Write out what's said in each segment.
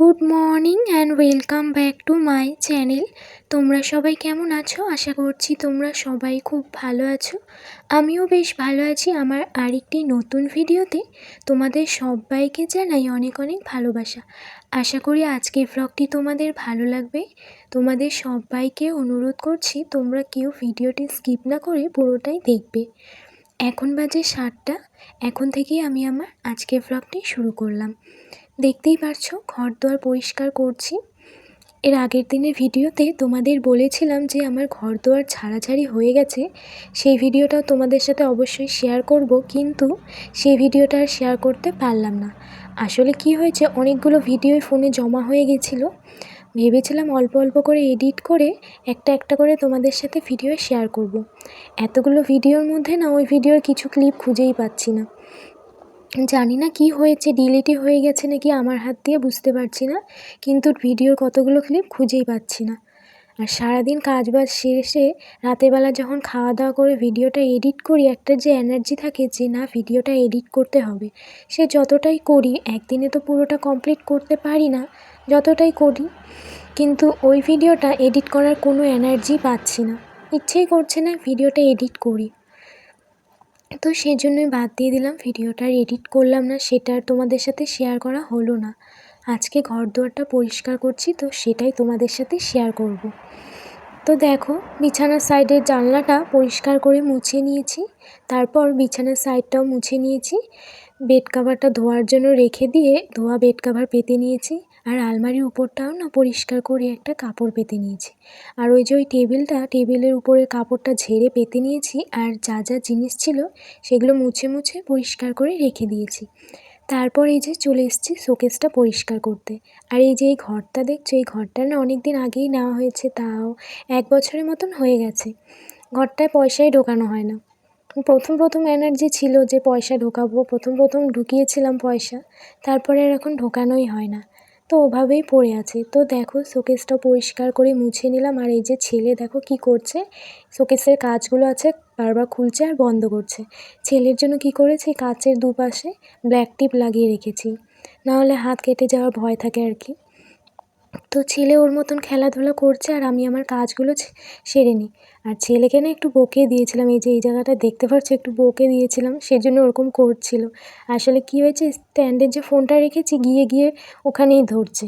Good morning and welcome back to my channel. তোমরা সবাই কেমন আছো? আশা করছি তোমরা সবাই খুব ভালো আছো। আমিও বেশ ভালো আছি আমার আরেকটি নতুন ভিডিওতে। তোমাদের সবাইকে জানাই অনেক অনেক ভালোবাসা। আশা করি আজকের ভ্লগটি তোমাদের ভালো লাগবে। তোমাদের সবাইকে অনুরোধ করছি তোমরা কেউ ভিডিওটি স্কিপ না করে পুরোটাই দেখবে। এখন বাজে সাতটা। এখন থেকেই আমি আমার আজকের ভ্লগটি শুরু করলাম। দেখতেই পারছ ঘর দোয়ার পরিষ্কার করছি। এর আগের দিনের ভিডিওতে তোমাদের বলেছিলাম যে আমার ঘর দোয়ার ছাড়াছাড়ি হয়ে গেছে। সেই ভিডিওটাও তোমাদের সাথে অবশ্যই শেয়ার করব, কিন্তু সেই ভিডিওটা আর শেয়ার করতে পারলাম না। আসলে কি হয়েছে, অনেকগুলো ভিডিওই ফোনে জমা হয়ে গেছিল। ভেবেছিলাম অল্প অল্প করে এডিট করে একটা একটা করে তোমাদের সাথে ভিডিও শেয়ার করব। এতগুলো ভিডিওর মধ্যে না ওই ভিডিওর কিছু ক্লিপ খুঁজেই পাচ্ছি না। জানি না কি হয়েছে ডিলিটই হয়ে গেছে নাকি আমার হাত দিয়ে বুঝতে পারছি না, কিন্তু ভিডিওর কতগুলো ক্লিপ খুঁজেই পাচ্ছি না। আর সারাদিন কাজ বাজ শেষে রাতেরবেলা যখন খাওয়া দাওয়া করে ভিডিওটা এডিট করি, একটা যে এনার্জি থাকে যে না ভিডিওটা এডিট করতে হবে। সে যতটাই করি, একদিনে তো পুরোটা কমপ্লিট করতে পারি না, যতটাই করি, কিন্তু ওই ভিডিওটা এডিট করার কোনো এনার্জি পাচ্ছি না। ইচ্ছেই করছে না ভিডিওটা এডিট করি। তো সেই জন্যই বাদ দিয়ে দিলাম, ভিডিওটা এডিট করলাম না, সেটা আর তোমাদের সাথে শেয়ার করা হলো না। আজকে ঘর দুয়ারটা পরিষ্কার করছি, তো সেটাই তোমাদের সাথে শেয়ার করব। তো দেখো, বিছানার সাইডের জানলাটা পরিষ্কার করে মুছে নিয়েছি, তারপর বিছানার সাইডটাও মুছে নিয়েছি। বেড কাভারটা ধোয়ার জন্য রেখে দিয়ে ধোয়া বেড কাভার পেতে নিয়েছি। আর আলমারির উপরটাও না পরিষ্কার করে একটা কাপড় পেতে নিয়েছি। আর ওই যে ওই টেবিলটা, টেবিলের উপরে কাপড়টা ঝেড়ে পেতে নিয়েছি আর যা যা জিনিস ছিল সেগুলো মুছে মুছে পরিষ্কার করে রেখে দিয়েছি। তারপর এই যে চলে এসেছি শোকেসটা পরিষ্কার করতে। আর এই যে এই ঘরটা দেখছ, এই ঘরটা না অনেক দিন আগেই নেওয়া হয়েছে, তাও এক বছরের মতন হয়ে গেছে। ঘরটায় পয়সাই ঢোকানো হয় না। প্রথম প্রথম এনার্জি ছিল যে পয়সা ঢোকাবো, প্রথম প্রথম ঢুকিয়েছিলাম পয়সা, তারপরে আর এখন ঢোকানোই হয় না। তো ওভাবেই পড়ে আছে। তো দেখো, শোকেসটা পরিষ্কার করে মুছে নিলাম। আর এই যে ছেলে, দেখো কি করছে? শোকেসের কাজগুলো আছে, বারবার খুলছে আর বন্ধ করছে। ছেলের জন্য কি করেছি? কাচের দুপাশে ব্ল্যাক টিপ লাগিয়ে রেখেছি। নাহলে হাত কেটে যাওয়ার ভয় থাকে আর কি। তো ছেলে ওর মতন খেলাধুলা করছে আর আমি আমার কাজগুলো সেরে নিই। আর ছেলেকে না একটু বকে দিয়েছিলাম, এই যে এই জায়গাটা দেখতে পাচ্ছ একটু বকে দিয়েছিলাম, সেজন্য ওরকম করছিল। আসলে কী হয়েছে, স্ট্যান্ডের যে ফোনটা রেখেছি, গিয়ে গিয়ে ওখানেই ধরছে।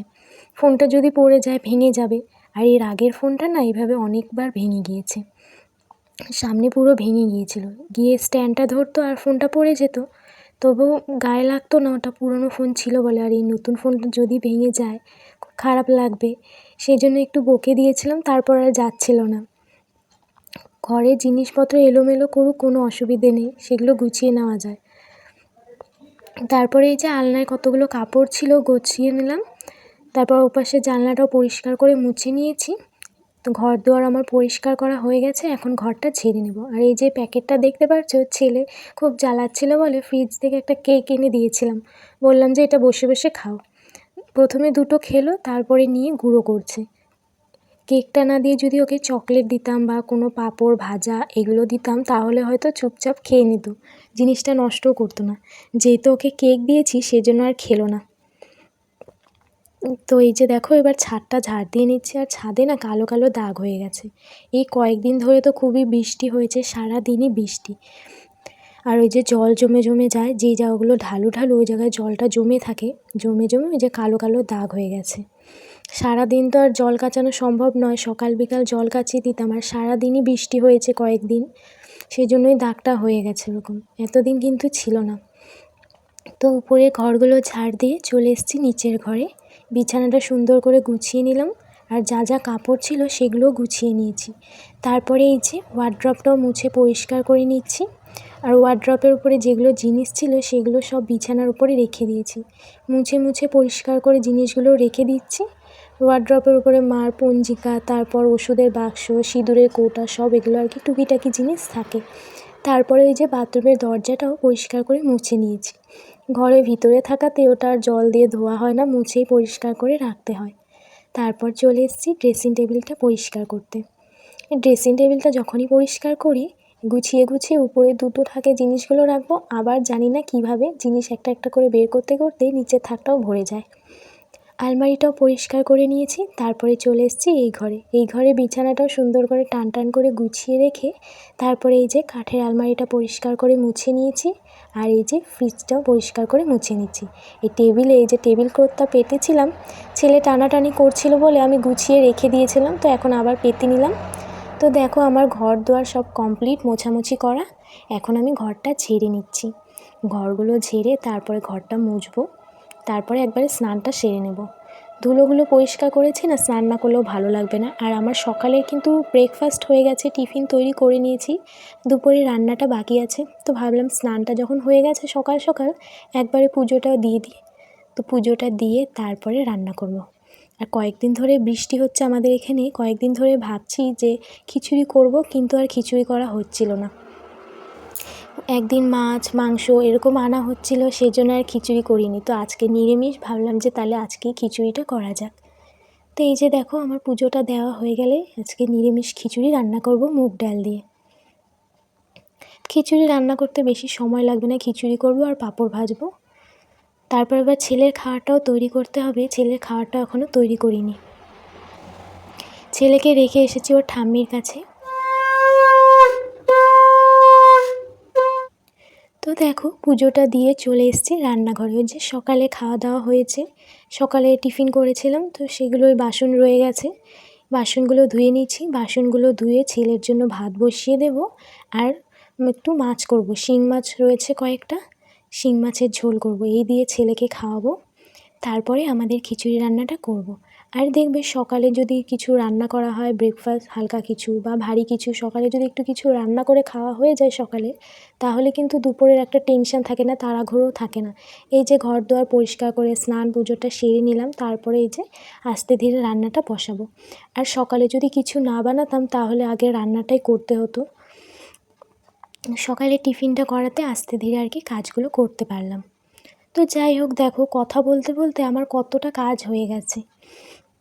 ফোনটা যদি পড়ে যায়, ভেঙে যাবে। আর এর আগের ফোনটা না এইভাবে অনেকবার ভেঙে গিয়েছে। সামনে পুরো ভেঙে গিয়েছিল। গিয়ে স্ট্যান্ডটা ধরতো আর ফোনটা পড়ে যেত। তবুও গায়ে লাগতো না, ওটা পুরনো ফোন ছিল বলে। আর এই নতুন ফোনটা যদি ভেঙে যায় খারাপ লাগবে। সেই জন্য একটু বকে দিয়েছিলাম, তারপর আর যাচ্ছিল না। ঘরে জিনিসপত্র এলোমেলো করুক, কোনো অসুবিধে নেই, সেগুলো গুছিয়ে নেওয়া যায়। তারপরে এই যে আলনায় কতগুলো কাপড় ছিল, গুছিয়ে নিলাম। তারপর ওপাশে জানলাটাও পরিষ্কার করে মুছে নিয়েছি। তো ঘর দুয়ার আমার পরিষ্কার করা হয়ে গেছে, এখন ঘরটা ছেড়ে নেব। আর এই যে প্যাকেটটা দেখতে পাচ্ছ, ছেলে খুব জ্বালাচ্ছিল বলে, ফ্রিজ থেকে একটা কেক এনে দিয়েছিলাম। বললাম যে এটা বসে বসে খাও। প্রথমে দুটো খেলো, তারপরে নিয়ে গুঁড়ো করছে। কেকটা না দিয়ে যদি ওকে চকলেট দিতাম বা কোনো পাঁপড়, ভাজা এগুলো দিতাম, তাহলে হয়তো চুপচাপ খেয়ে নিত। জিনিসটা নষ্টও করতো না। যেহেতু ওকে কেক দিয়েছি, সেজন্য আর খেলো না। তো এই যে দেখো, এবার ছাদটা ঝাড় দিয়ে নিচ্ছে। আর ছাদে না কালো কালো দাগ হয়ে গেছে। এই কয়েকদিন ধরে তো খুবই বৃষ্টি হয়েছে সারা দিনই বৃষ্টি। আর ওই যে জল জমে জমে যায়, যেই জায়গাগুলো ঢালু ঢালু, ওই জায়গায় জলটা জমে থাকে। জমে জমে ওই যে কালো কালো দাগ হয়ে গেছে। সারাদিন তো আর জল কাচানো সম্ভব নয়। সকাল বিকাল জল কাচিয়ে দিতাম। আর সারাদিনই বৃষ্টি হয়েছে কয়েকদিন। সেই জন্যই দাগটা হয়ে গেছে এরকম। এতদিন কিন্তু ছিল না। তো উপরে ঘরগুলো ঝাড় দিয়ে চলে এসেছি নিচের ঘরে। বিছানাটা সুন্দর করে গুছিয়ে নিলাম। আর যা যা কাপড় ছিল সেগুলো গুছিয়ে নিয়েছি। তারপরে এই যে ওয়ার্ড্রপটাও মুছে পরিষ্কার করে নিচ্ছি। আর ওয়ার্ড্রপের উপরে যেগুলো জিনিস ছিল সেগুলো সব বিছানার উপরে রেখে দিয়েছি। মুছে মুছে পরিষ্কার করে জিনিসগুলো রেখে দিচ্ছি। ওয়ার্ড্রপের উপরে মার, পঞ্জিকা, তারপর ওষুধের বাক্স, সিঁদুরের কৌটা, সব এগুলো আর কি টুকিটাকি জিনিস থাকে। তারপরে ওই যে বাথরুমের দরজাটাও পরিষ্কার করে মুছে নিয়েছি। ঘরের ভিতরে থাকাতে ওটা জল দিয়ে ধোয়া হয় না, মুছেই পরিষ্কার করে রাখতে হয়। তারপর চলে এসেছি ড্রেসিং টেবিলটা পরিষ্কার করতে। ড্রেসিং টেবিলটা যখনই পরিষ্কার করি গুছিয়ে গুছিয়ে উপরে দুটো থাকে জিনিসগুলো রাখব। আবার জানি না কীভাবে জিনিস একটা একটা করে বের করতে করতে নিচের থাকটাও ভরে যায়। আলমারিটাও পরিষ্কার করে নিয়েছি, তারপরে চলে এসেছি এই ঘরে। এই ঘরে বিছানাটাও সুন্দর করে টান টান করে গুছিয়ে রেখে, তারপরে এই যে কাঠের আলমারিটা পরিষ্কার করে মুছে নিয়েছি, আর এই যে ফ্রিজটাও পরিষ্কার করে মুছে নিচ্ছি। এই টেবিলে, এই যে টেবিল ক্লথটা পেতেছিলাম, ছেলে টানাটানি করছিল বলে আমি গুছিয়ে রেখে দিয়েছিলাম, তো এখন আবার পেতে নিলাম। তো দেখো আমার ঘর দুয়ার সব কমপ্লিট মোছামুছি করা। এখন আমি ঘরটা ঝেড়ে নিচ্ছি। ঘরগুলো ঝেড়ে তারপরে ঘরটা মুছবো। তারপরে একবারে স্নানটা সেরে নেব। ধুলোগুলো পরিষ্কার করেছি না, স্নান না করলেও ভালো লাগবে না। আর আমার সকালে কিন্তু ব্রেকফাস্ট হয়ে গেছে, টিফিন তৈরি করে নিয়েছি। দুপুরে রান্নাটা বাকি আছে। তো ভাবলাম স্নানটা যখন হয়ে গেছে সকাল সকাল, একবারে পুজোটাও দিয়ে দিই। তো পুজোটা দিয়ে তারপরে রান্না করব। আর কয়েকদিন ধরে বৃষ্টি হচ্ছে আমাদের এখানে। কয়েকদিন ধরে ভাবছি যে খিচুড়ি করব, কিন্তু আর খিচুড়ি করা হচ্ছিল না। একদিন মাছ, মাংস এরকম আনা হচ্ছিল সেই জন্য আর খিচুড়ি করিনি। তো আজকে নিরামিষ, ভাবলাম যে তাহলে আজকে খিচুড়িটা করা যাক। তো এই যে দেখো, আমার পুজোটা দেওয়া হয়ে গেলে আজকে নিরামিষ খিচুড়ি রান্না করব মুগ ডাল দিয়ে। খিচুড়ি রান্না করতে বেশি সময় লাগবে না, খিচুড়ি করব আর পাঁপড় ভাজবো। তারপর আবার ছেলের খাওয়াটাও তৈরি করতে হবে। ছেলের খাওয়াটা এখনও তৈরি করিনি। ছেলেকে রেখে এসেছি ওর ঠাম্মির কাছে। তো দেখো, পুজোটা দিয়ে চলে এসেছি রান্নাঘরে। যে সকালে খাওয়া দাওয়া হয়েছে, সকালে টিফিন করেছিলাম, তো সেগুলোই বাসন রয়ে গেছে। বাসনগুলো ধুয়ে নিচ্ছি, বাসনগুলো ধুয়ে ছেলের জন্য ভাত বসিয়ে দেব। আর একটু মাছ করব। শিং মাছ রয়েছে কয়েকটা শিং মাছের ঝোল করব, এই দিয়ে ছেলেকে খাওয়াবো, তারপরে আমাদের খিচুড়ি রান্নাটা করব। আর দেখবে সকালে যদি কিছু রান্না করা হয় ব্রেকফাস্ট হালকা কিছু বা ভারী কিছু, সকালে যদি একটু কিছু রান্না করে খাওয়া হয়ে যায় সকালে, তাহলে কিন্তু দুপুরের একটা টেনশন থাকে না তাড়াঘুড়োও থাকে না। এই যে ঘর দুয়ার পরিষ্কার করে স্নান পুজোটা সেরে নিলাম, তারপরে এই যে আস্তে ধীরে রান্নাটা বসাবো। আর সকালে যদি কিছু না বানাতাম, তাহলে আগে রান্নাটাই করতে হতো। সকালে টিফিনটা করাতে আস্তে ধীরে আর কি কাজগুলো করতে পারলাম। তো যাই হোক, দেখো, কথা বলতে বলতে আমার কতটা কাজ হয়ে গেছে।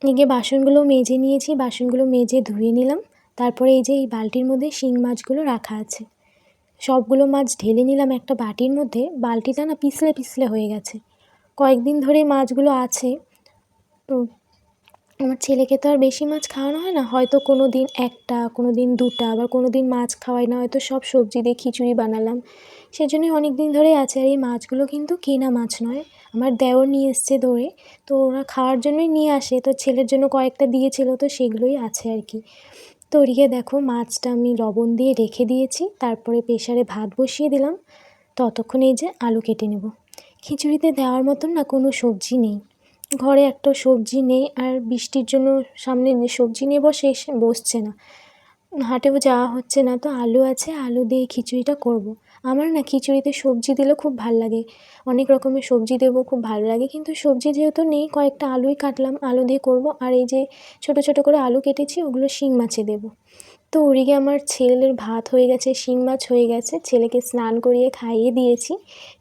এগে বাসনগুলো মেজে নিয়েছি, বাসনগুলো মেজে ধুয়ে নিলাম। তারপরে এই যে এই বালতির মধ্যে শিং মাছগুলো রাখা আছে। সবগুলো মাছ ঢেলে নিলাম একটা বাটির মধ্যে। বালতিটা না পিছলে পিছলে হয়ে গেছে। কয়েকদিন ধরে মাছগুলো আছে। তো আমার ছেলেকে তো আর বেশি মাছ খাওয়ানো হয় না। হয়তো কোনো দিন একটা কোনো দিন দুটা, আবার কোনো দিন মাছ খাওয়াই না। হয়তো সব সবজি দিয়ে খিচুড়ি বানালাম। সেজন্যই অনেক দিন ধরেই আছে আর এই মাছগুলো কিন্তু কেনা মাছ নয়। আমার দেওর নিয়ে এসছে ধরে তো ওরা খাওয়ার জন্যই নিয়ে আসে। তো ছেলের জন্য কয়েকটা দিয়েছিল, তো সেগুলোই আছে আর কি। তো ওদিকে দেখো, মাছটা আমি লবণ দিয়ে রেখে দিয়েছি। তারপরে প্রেশারে ভাত বসিয়ে দিলাম। ততক্ষণ এই যে আলু কেটে নেব। খিচুড়িতে দেওয়ার মতন না কোনো সবজি নেই। ঘরে একটা সবজি নেই আর বৃষ্টির জন্য সামনে সবজি নিয়ে বসে বসছে না। হাটেও যাওয়া হচ্ছে না তো আলু আছে, আলু দিয়ে খিচুড়িটা করব। আমার না খিচুড়িতে সবজি দিলে খুব ভালো লাগে। অনেক রকমের সবজি দেবো, খুব ভালো লাগে। কিন্তু সবজি যেহেতু নেই, কয়েকটা আলুই কাটলাম, আলু দিয়ে করব। আর এই যে ছোট ছোট করে আলু কেটেছি, ওগুলো শিং মাছে দেবো। তো ওদিকে আমার ছেলের ভাত হয়ে গেছে, শিং মাছ হয়ে গেছে। ছেলেকে স্নান করিয়ে খাইয়ে দিয়েছি।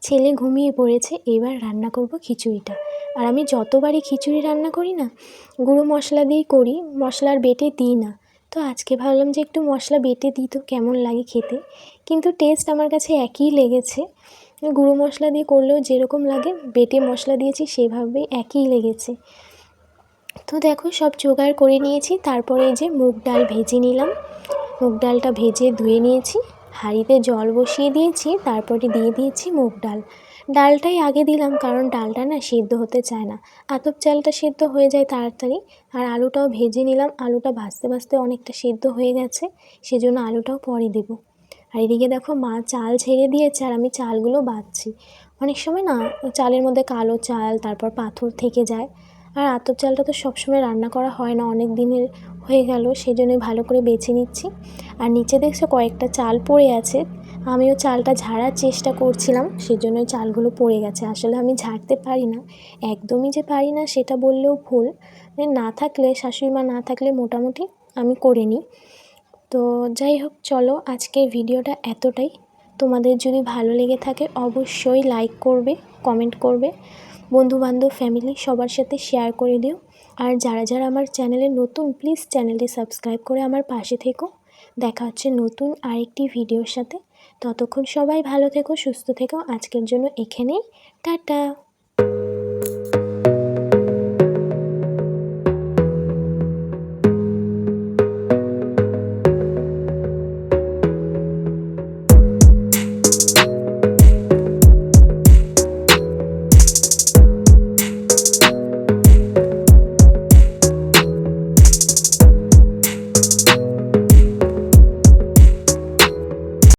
ছেলে ঘুমিয়ে পড়েছে, এবার রান্না করব খিচুড়িটা। আর আমি যতবারই খিচুড়ি রান্না করি না, গুঁড়ো মশলা দিয়েই করি, মশলার বেটে দিই না। তো আজকে ভাবলাম যে একটু মশলা বেটে দিই তো, কেমন লাগে খেতে? কিন্তু টেস্ট আমার কাছে একই লেগেছে। গুঁড়ো মশলা দিয়ে করলেও যেরকম লাগে, বেটে মশলা দিয়েছি সেভাবেই একই লেগেছে। তো দেখো, সব জোগাড় করে নিয়েছি। তারপরে এই যে মুগ ডাল ভেজে নিলাম। মুগ ডালটা ভেজে ধুয়ে নিয়েছি। হাঁড়িতে জল বসিয়ে দিয়েছি। তারপরে দিয়ে দিয়েছি মুগ ডাল। ডালটাই আগে দিলাম, কারণ ডালটা না সেদ্ধ হতে চায় না। আতপ চালটা সেদ্ধ হয়ে যায় তাড়াতাড়ি। আর আলুটাও ভেজে নিলাম। আলুটা ভাজতে ভাজতে অনেকটা সেদ্ধ হয়ে গেছে। সেজন্য আলুটাও পরে দেবো। আর এদিকে দেখো, মা চাল ছেড়ে দিয়েছে আর আমি চালগুলো বাছছি অনেক সময় না, চালের মধ্যে কালো চাল, তারপর পাথর থেকে যায়। আর আতপ চালটা তো সবসময় রান্না করা হয় না, অনেক দিনের হয়ে গেল সেই জন্যই ভালো করে বেছে নিচ্ছি। আর নিচে দেখছ কয়েকটা চাল পড়ে আছে, আমিও চালটা ঝাড়ার চেষ্টা করছিলাম, সেজন্যই চালগুলো পড়ে গেছে। আসলে আমি ঝাড়তে পারি না, একদমই যে পারি না সেটা বললেও ভুল। না থাকলে, শাশুড়ি মা না থাকলে মোটামুটি আমি করে নিই। তো যাই হোক, চলো আজকের ভিডিওটা এতটাই। তোমাদের যদি ভালো লেগে থাকে, অবশ্যই লাইক করবে কমেন্ট করবে। বন্ধুবান্ধব ফ্যামিলি সবার সাথে শেয়ার করে দিও। আর যারা যারা আমার চ্যানেলে নতুন প্লিজ চ্যানেলটি সাবস্ক্রাইব করে আমার পাশে থেকো। দেখা হচ্ছে নতুন আরেকটি ভিডিওর সাথে। ততক্ষণ সবাই ভালো থেকো, সুস্থ থেকো। আজকের জন্য এখানেই। টাটা!